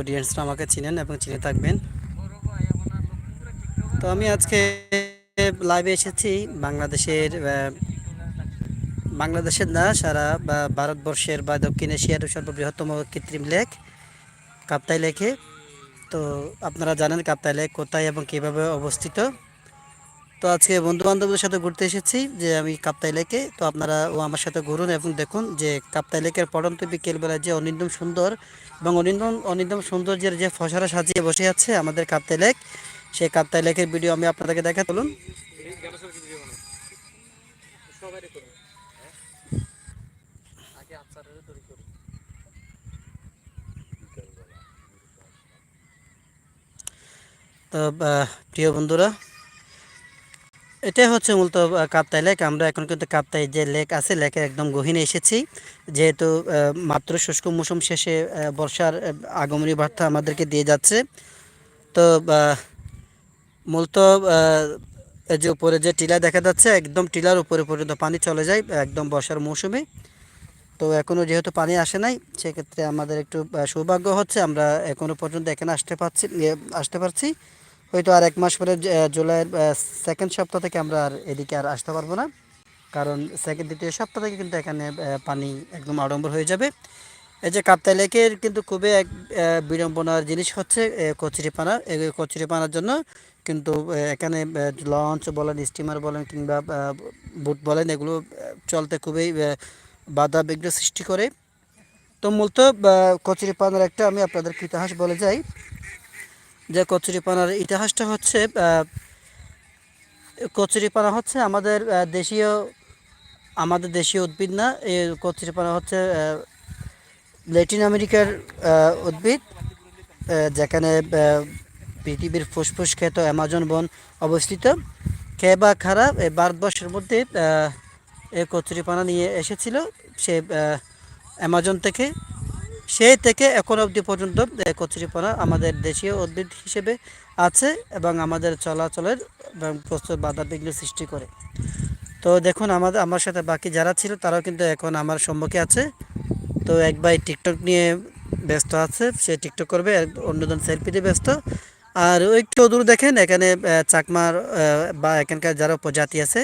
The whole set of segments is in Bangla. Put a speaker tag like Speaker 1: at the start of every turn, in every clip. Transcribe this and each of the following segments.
Speaker 1: অডিয়েন্সরা আমাকে চিনেন এবং চিনে থাকবেন। তো আমি আজকে লাইভে এসেছি বাংলাদেশের বাংলাদেশের না, সারা, বা ভারতবর্ষের বা দক্ষিণ এশিয়ার সর্ববৃহত্তম কৃত্রিম লেক, কাপ্তাই লেখে তো আপনারা জানেন কাপ্তাই লেক কোথায় এবং কীভাবে অবস্থিত। তো আজকে বন্ধু বান্ধবদের সাথে ঘুরতে এসেছি যে আমি কাপ্তাই লেকে। তো আপনারা ও আমার সাথে ঘুরুন এবং দেখুন যে কাপ্তাই লেকের পড়ন্ত বিকেলবেলা যে অনিন্দম সুন্দর এবং অনিন্দম অনিন্দম সৌন্দর্যের যে ফসরা সাজিয়ে বসে আছে আমাদের কাপ্তাই লেক, সেই কাপ্তাই লেকের ভিডিও আমি আপনাদেরকে দেখা তুলুন তো প্রিয় বন্ধুরা এটাই হচ্ছে মূলত কাপ্তাই লেক। আমরা এখন কিন্তু কাপ্তাই যে লেক আছে লেকের একদম গহীনে এসেছি। যেহেতু মাত্র শুষ্ক মৌসুম শেষে বর্ষার আগমনী বার্তা আমাদেরকে দিয়ে যাচ্ছে। তো মূলত যে উপরে যে টিলা দেখা যাচ্ছে একদম টিলার উপরে পর্যন্ত পানি চলে যায় একদম বর্ষার মৌসুমে। তো এখনও যেহেতু পানি আসে নাই সেক্ষেত্রে আমাদের একটু সৌভাগ্য হচ্ছে আমরা এখনও পর্যন্ত এখানে আসতে পারছি ইয়ে, আসতে পারছি। হয়তো আর এক মাস পরে জুলাইয়ের সেকেন্ড সপ্তাহ থেকে আমরা আর এদিকে আর আসতে পারব না। কারণ সেকেন্ড দ্বিতীয় সপ্তাহ থেকে কিন্তু এখানে পানি একদম আড়ম্বর হয়ে যাবে। এই যে কাপ্তাই লেকের কিন্তু খুবই এক বিড়ম্বনার জিনিস হচ্ছে কচুরিপানা। এই কচুরিপানার জন্য কিন্তু এখানে লঞ্চ বলেন স্টিমার বলেন কিংবা বুট বলেন, এগুলো চলতে খুবই বাধা বিঘ্ন সৃষ্টি করে। তো মূলত কচুরিপানার একটা আমি আপনাদের ইতিহাস বলে যাই। যে কচুরিপানার ইতিহাসটা হচ্ছে কচুরিপানা হচ্ছে আমাদের দেশীয় আমাদের দেশীয় উদ্ভিদ না, এই কচুরিপানা হচ্ছে ল্যাটিন আমেরিকার উদ্ভিদ যেখানে পৃথিবীর ফুসফুস খ্যাত অ্যামাজন বন অবস্থিত। খে বা খারাপ এই ভারতবর্ষের মধ্যে কচুরিপানা নিয়ে এসেছিল, সে অ্যামাজন থেকে। সেই থেকে এখন অবধি পর্যন্ত কচুরিপানা আমাদের দেশীয় উদ্ভিদ হিসেবে আছে এবং আমাদের চলাচলের এবং প্রচুর বাধা বিঘ্ন সৃষ্টি করে। তো দেখুন আমাদের আমার সাথে বাকি যারা ছিল তারাও কিন্তু এখন আমার সম্মুখে আছে। তো এক ভাই টিকটক নিয়ে ব্যস্ত আছে, সে টিকটক করবে অন্যজন সেলফিতে ব্যস্ত। আর একটু দূর দেখেন, এখানে চাকমার বা এখানকার যারা উপজাতি আছে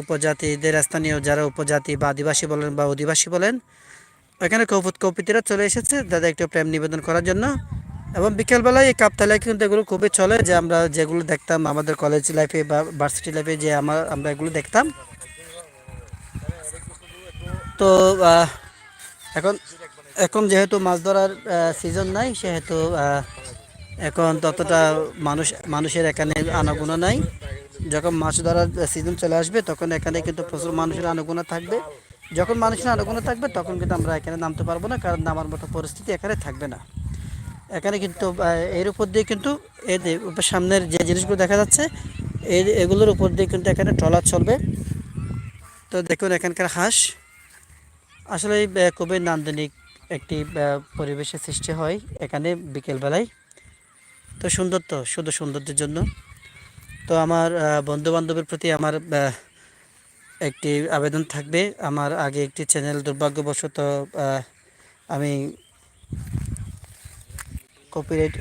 Speaker 1: উপজাতিদের স্থানীয় যারা উপজাতি বা আদিবাসী বলেন বা অধিবাসী বলেন এখানে কৌপুত কৌপিতিরা চলে এসেছে তাদের একটু প্রেম নিবেদন করার জন্য। এবং বিকেলবেলায় এই কাপতালায় কিন্তু এগুলো খুবই চলে যে আমরা যেগুলো দেখতাম আমাদের কলেজ লাইফে বা ভার্সিটি লাইফে যে আমার, আমরা এগুলো দেখতাম। তো এখন এখন যেহেতু মাছ ধরার সিজন নাই, সেহেতু এখন ততটা মানুষ, মানুষের এখানে আনাগোনা নাই। যখন মাছ ধরার সিজন চলে আসবে, তখন এখানে কিন্তু প্রচুর মানুষের আনাগোনা থাকবে। যখন মানুষের আনাগোনা থাকবে, তখন কিন্তু আমরা এখানে নামতে পারব না, কারণ নামার মতো পরিস্থিতি এখানে থাকবে না। এখানে কিন্তু এর উপর দিয়ে কিন্তু এদের সামনের যে জিনিসগুলো দেখা যাচ্ছে এগুলোর উপর দিয়ে কিন্তু এখানে ট্রলার চলবে। তো দেখুন এখানকার হাঁস আসলে খুবই নান্দনিক একটি পরিবেশের সৃষ্টি হয় এখানে বিকেলবেলায়। তো সুন্দর তো, শুধু সৌন্দর্যের জন্য। তো আমার বন্ধু বান্ধবের প্রতি আমার একটি আবেদন থাকবে। আমার আগে একটি চ্যানেল দুর্ভাগ্যবশত আমি কপিরাইট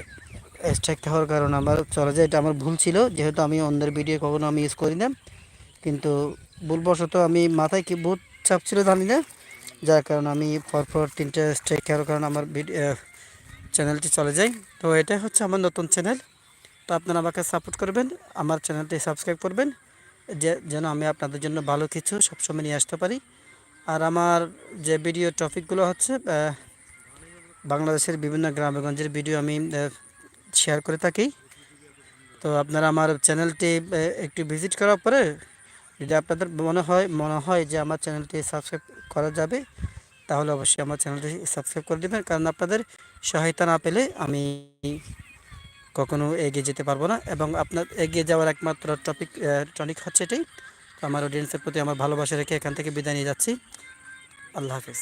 Speaker 1: স্ট্রাইক হওয়ার কারণ আমার চলে যায়। এটা আমার ভুল ছিল, যেহেতু আমি অন্যের ভিডিও কখনো আমি ইউজ করি না। কিন্তু ভুলবশত আমি মাথায় কি বহুত চাপ ছিল জানি না। যার কারণে আমি পরপর তিনটে স্ট্রাইক হওয়ার কারণে আমার চ্যানেলটি চলে যায়। তো এটাই হচ্ছে আমার নতুন চ্যানেল তো আপনারা আমাকে সাপোর্ট করবেন, আমার চ্যানেলটি সাবস্ক্রাইব করবেন। যেন আমি আপনাদের জন্য ভালো কিছু সবসময় নিয়ে আসতে পারি। আর আমার যে ভিডিও টপিকগুলো হচ্ছে বাংলাদেশের বিভিন্ন গ্রামেগঞ্জের ভিডিও আমি শেয়ার করে থাকি। তো আপনারা আমার চ্যানেলটি একটু ভিজিট করার পরে যদি আপনাদের মনে হয় মনে হয় যে আমার চ্যানেলটি সাবস্ক্রাইব করা যাবে, তাহলে অবশ্যই আমার চ্যানেলটি সাবস্ক্রাইব করে দেবেন। কারণ আপনাদের সহায়তা না পেলে আমি কখনো এগিয়ে যেতে পারব না এবং আপনার এগিয়ে যাওয়ার একমাত্র টপিক টনিক হচ্ছে এটাই তো আমার অডিয়েন্সের প্রতি আমার ভালোবাসা রেখে এখান থেকে বিদায় নিয়ে যাচ্ছি। আল্লাহ হাফিজ।